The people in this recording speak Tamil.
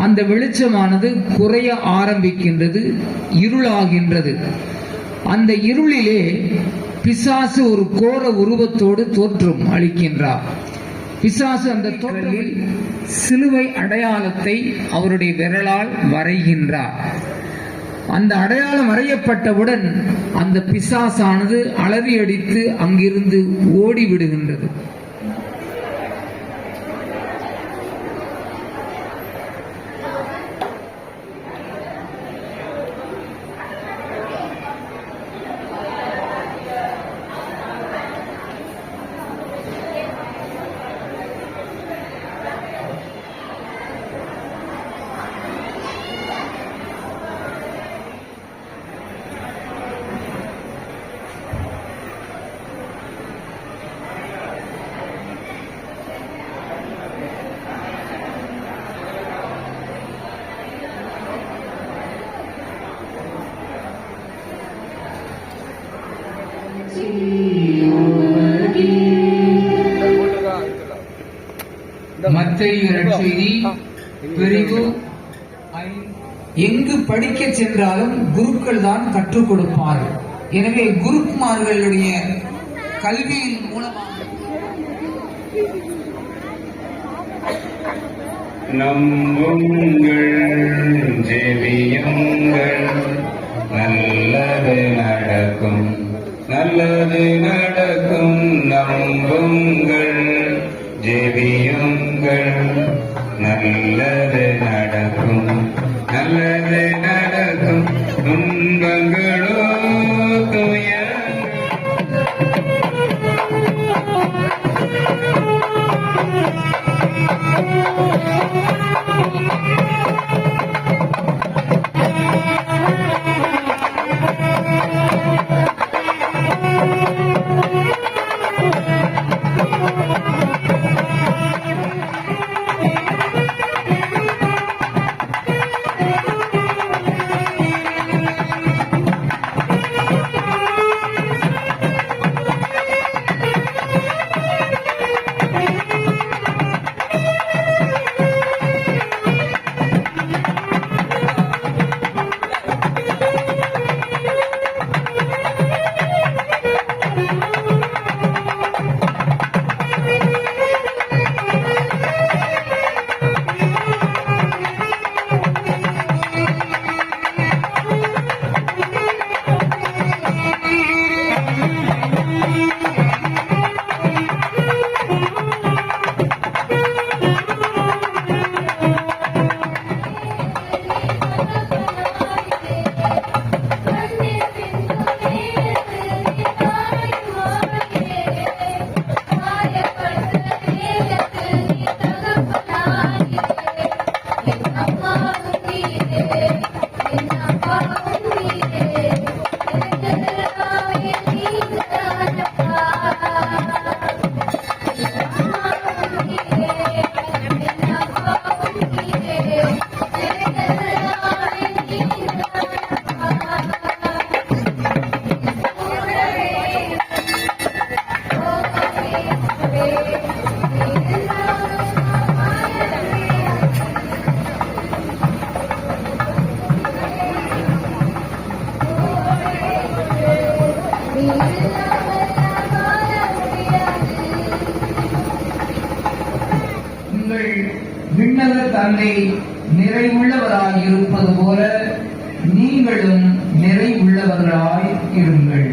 அந்த வெளிச்சமானது குறைய ஆரம்பிக்கின்றது இருளாகின்றது. அந்த இருளிலே பிசாசு ஒரு கோர உருவத்தோடு தோற்றம் அளிக்கின்றார். பிசாசு அந்த தோற்றலில் சிலுவை அடையாளத்தை அவருடைய விரலால் வரைகின்றார். அந்த அடையாளம் வரையப்பட்டவுடன் அந்த பிசாசானது அலறி அடித்து அங்கிருந்து ஓடி மத்திய நற்செய்தி பிரிவு எங்கு படிக்க சென்றாலும் குருக்கள் தான் கற்றுக் கொடுப்பார்கள். எனவே குருக்குமார்களுடைய கல்வியின் மூலமாக நம்புங்கள் ஜெவியங்கள் நல்லது நடக்கும் நம்புங்கள் ஜெபியுங்கள். நல்லது நடக்கும். உங்கள் விண்ணக தந்தை நிறைவுள்ளவராய் இருப்பது போல நீங்களும் நிறைவுள்ளவர்களாய் இருங்கள்.